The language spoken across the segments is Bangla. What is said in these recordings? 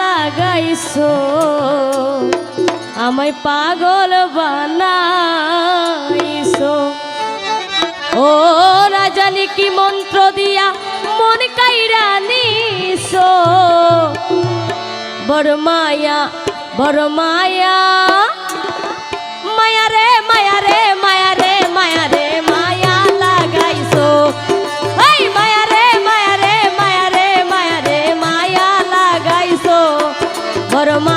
লাগাইছো, আমায় পাগল বানাইছো। ও রাজানি, কি মন্ত্র দিয়া মন কাইরা নিছো? বড় মায়া বড় মায়া। হরম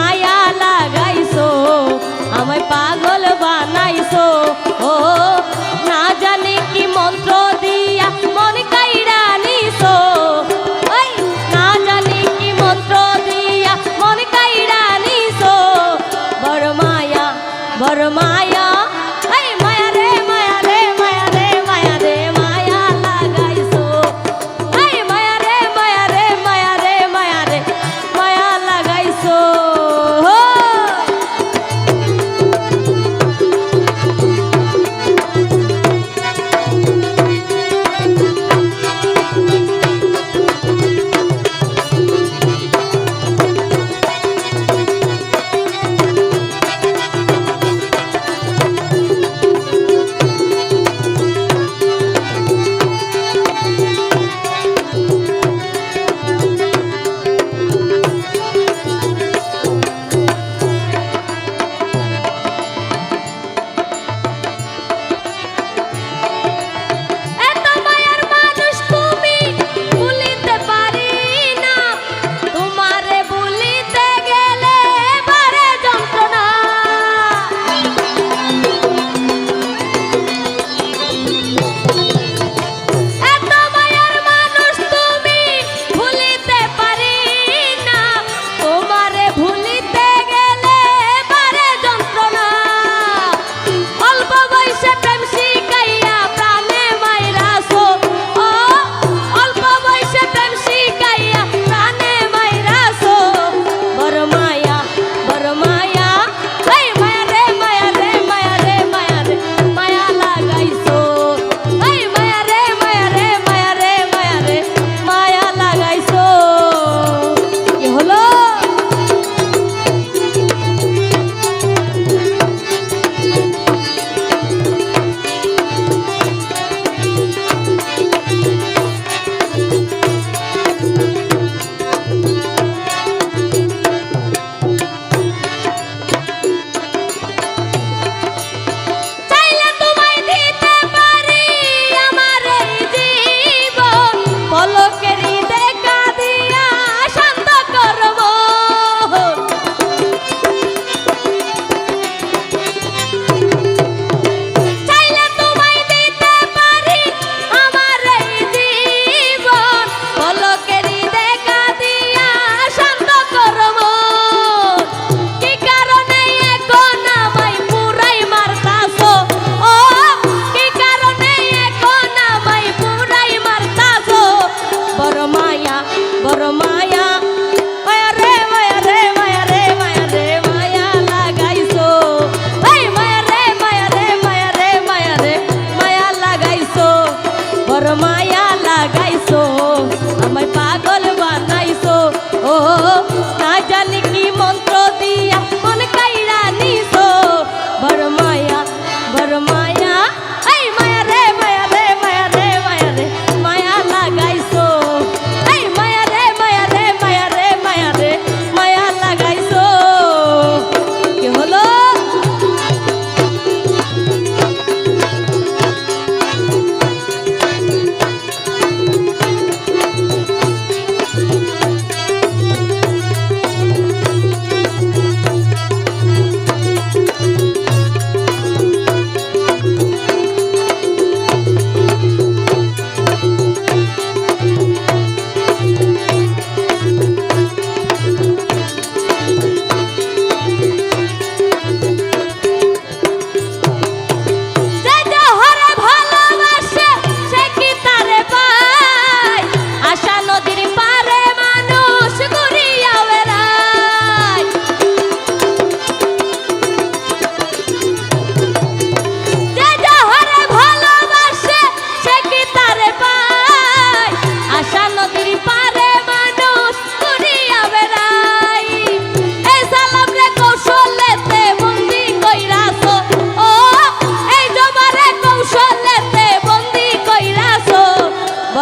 মরম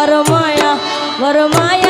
বড় মায়া বড় মায়া